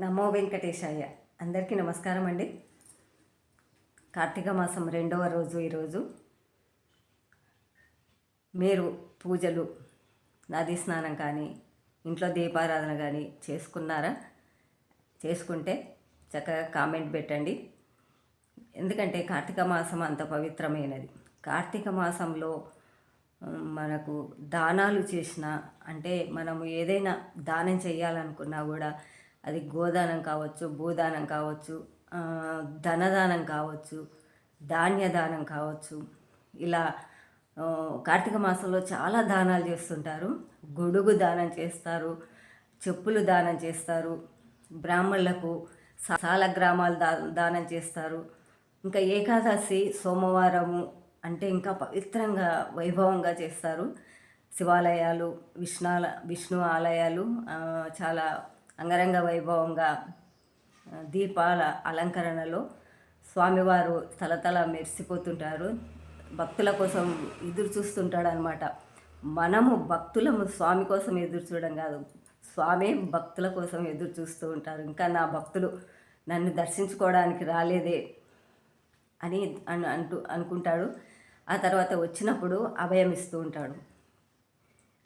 నమో వెంకటేశాయ. అందరికీ నమస్కారం అండి. కార్తీక మాసం రెండవ రోజు ఈరోజు మీరు పూజలు నదీ స్నానం కానీ ఇంట్లో దీపారాధన కానీ చేసుకున్నారా? చేసుకుంటే చక్కగా కామెంట్ పెట్టండి. ఎందుకంటే కార్తీక మాసం అంత పవిత్రమైనది. కార్తీక మాసంలో మనకు దానాలు చేసిన అంటే మనము ఏదైనా దానం చేయాలనుకున్నా కూడా అది గోదానం కావచ్చు భూదానం కావచ్చు ధనదానం కావచ్చు ధాన్యదానం కావచ్చు. ఇలా కార్తీక మాసంలో చాలా దానాలు చేస్తుంటారు. గొడుగు దానం చేస్తారు చెప్పులు దానం చేస్తారు బ్రాహ్మణులకు సాల గ్రామాలు దా దానం చేస్తారు. ఇంకా ఏకాదశి సోమవారము అంటే ఇంకా పవిత్రంగా వైభవంగా చేస్తారు. శివాలయాలు విష్ణాల విష్ణు ఆలయాలు చాలా అంగరంగ వైభవంగా దీపాల అలంకరణలో స్వామివారు తలతల మెరిసిపోతుంటారు. భక్తుల కోసం ఎదురు చూస్తుంటాడు అనమాట మనము భక్తులము స్వామి కోసం ఎదురు చూడడం కాదు. స్వామి భక్తుల కోసం ఎదురు చూస్తూ ఉంటారు. ఇంకా నా భక్తులు నన్ను దర్శించుకోవడానికి రాలేదే అని అంటూ అనుకుంటాడు. ఆ తర్వాత వచ్చినప్పుడు అభయం ఇస్తూ ఉంటాడు.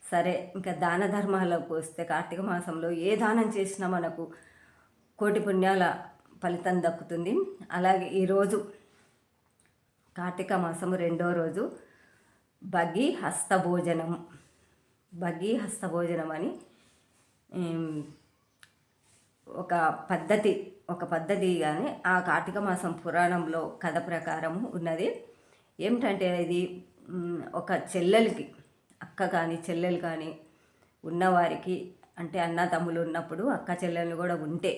సరే ఇంకా దాన ధర్మాలకు వస్తే కార్తీక మాసంలో ఏ దానం చేసినా మనకు కోటి పుణ్యాల ఫలితం దక్కుతుంది. అలాగే ఈరోజు కార్తీక మాసం రెండో రోజు బగి హస్తభోజనం బగి హస్తభోజనం అని ఒక పద్ధతి ఒక పద్ధతి కానీ ఆ కార్తీక మాసం పురాణంలో కథ ప్రకారం ఉన్నది. ఏమిటంటే ఇది ఒక చెల్లెలకి అక్క కానీ చెల్లెలు కానీ ఉన్నవారికి అంటే అన్న తమ్ములు ఉన్నప్పుడు అక్క చెల్లెలు కూడా ఉంటే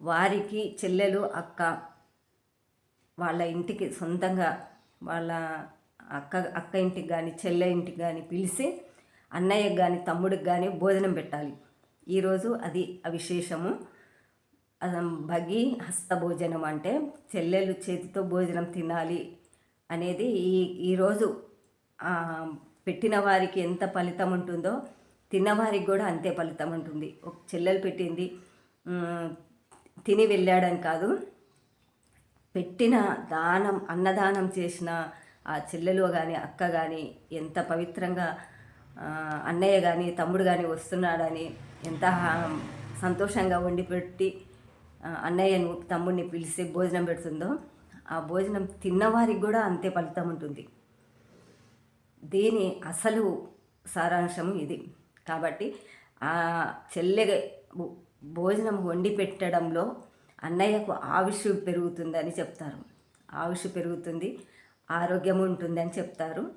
వారికి చెల్లెలు అక్క వాళ్ళ ఇంటికి సొంతంగా వాళ్ళ అక్క అక్క ఇంటికి కానీ చెల్లె ఇంటికి కానీ పిలిచి అన్నయ్యకి కానీ తమ్ముడికి కానీ భోజనం పెట్టాలి. ఈరోజు అది అవిశేషము. విశేషము భగి హస్త భోజనం అంటే చెల్లెలు చేతితో భోజనం తినాలి అనేది ఈ ఈరోజు పెట్టిన వారికి ఎంత ఫలితం ఉంటుందో తిన్నవారికి కూడా అంతే ఫలితం ఉంటుంది. ఒక చెల్లెలు పెట్టింది తిని వెళ్ళాడని కాదు. పెట్టిన దానం అన్నదానం చేసిన ఆ చెల్లెలు కానీ అక్క కానీ ఎంత పవిత్రంగా అన్నయ్య కానీ తమ్ముడు కానీ వస్తున్నాడని ఎంత సంతోషంగా వండి పెట్టి అన్నయ్యను తమ్ముడిని పిలిచి భోజనం పెడుతుందో ఆ భోజనం తిన్నవారికి కూడా అంతే ఫలితం ఉంటుంది. దీని అసలు సారాంశము ఇది? కాబట్టి ఆ చెల్లె భో- భోజనం వండి పెట్టడంలో అన్నయ్యకు ఆవిషు పెరుగుతుందని చెప్తారు. ఆవిషు పెరుగుతుంది ఆరోగ్యం ఉంటుందని చెప్తారు.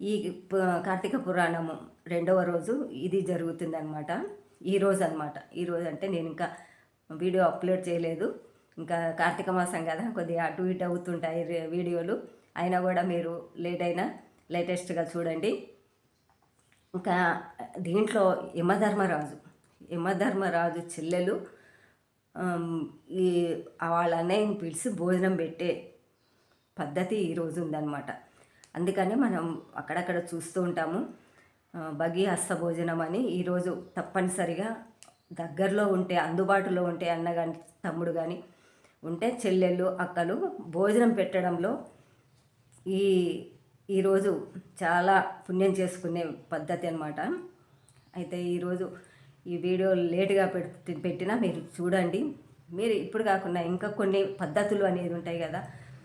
ఈ కార్తీక పురాణము రెండవ రోజు ఇది జరుగుతుందనమాట ఈ రోజు అనమాట ఈ రోజు అంటే నేను ఇంకా వీడియో అప్లోడ్ చేయలేదు. ఇంకా కార్తీక మాసం కదా కొద్దిగా అటు ఇటు అవుతుంటాయి వీడియోలు. అయినా కూడా మీరు లేట్ అయినా లేటెస్ట్గా చూడండి. ఇంకా దీంట్లో యమధర్మరాజు యమధర్మరాజు చెల్లెలు ఈ వాళ్ళ అన్నయ్యని పిలిచి భోజనం పెట్టే పద్ధతి ఈరోజు ఉందన్నమాట. అందుకనే మనం అక్కడక్కడ చూస్తూ ఉంటాము. బగి హస్త భోజనం అని ఈరోజు తప్పనిసరిగా దగ్గరలో ఉంటే అందుబాటులో ఉంటే అన్న కానీ తమ్ముడు కానీ ఉంటే చెల్లెళ్ళు అక్కలు భోజనం పెట్టడంలో ఈ ఈరోజు చాలా పుణ్యం చేసుకునే పద్ధతి అనమాట అయితే ఈరోజు ఈ వీడియో లేటుగా పెట్టి పెట్టినా మీరు చూడండి. మీరు ఇప్పుడు కాకుండా ఇంకా కొన్ని పద్ధతులు అనేది ఉంటాయి కదా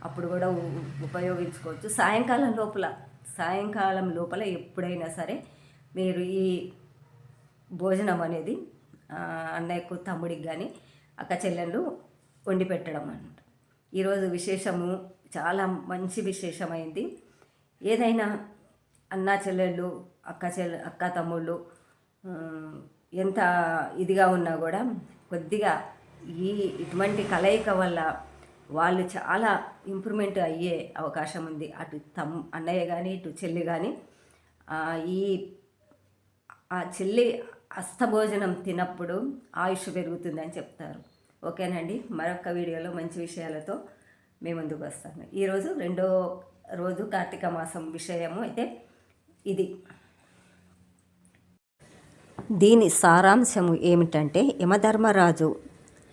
అప్పుడు కూడా ఉపయోగించుకోవచ్చు. సాయంకాలం లోపల సాయంకాలం లోపల ఎప్పుడైనా సరే మీరు ఈ భోజనం అనేది అన్నయ్యకు తమ్ముడికి కానీ అక్క చెల్లెళ్ళు వండి పెట్టడం అన్నమాట. ఈరోజు విశేషము చాలా మంచి విశేషమైంది. ఏదైనా అన్నా చెల్లెళ్ళు అక్క చెల్లె అక్క తమ్ముళ్ళు ఎంత ఇదిగా ఉన్నా కూడా కొద్దిగా ఈ ఇటువంటి కలయిక వల్ల వాళ్ళు చాలా ఇంప్రూవ్మెంట్ అయ్యే అవకాశం ఉంది. అటు తమ్ అన్నయ్య కానీ ఇటు చెల్లి కానీ ఈ ఆ చెల్లి అస్తభోజనం తినప్పుడు ఆయుష్ పెరుగుతుందని చెప్తారు. ఓకేనండి. మరొక వీడియోలో మంచి విషయాలతో మేము ముందుకు వస్తాను. ఈరోజు రెండో రోజు కార్తీక మాసం విషయము అయితే ఇది. దీని సారాంశము ఏమిటంటే యమధర్మరాజు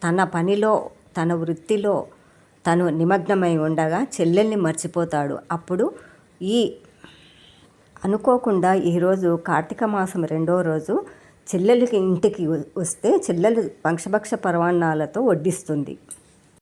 తన పనిలో తన వృత్తిలో తను నిమగ్నమై ఉండగా చెల్లెల్ని మర్చిపోతాడు. అప్పుడు ఈ అనుకోకుండా ఈరోజు కార్తీక మాసం రెండో రోజు చెల్లెలకి ఇంటికి వస్తే చెల్లెలు పంక్షభక్ష పరవాన్నాలతో వడ్డిస్తుంది.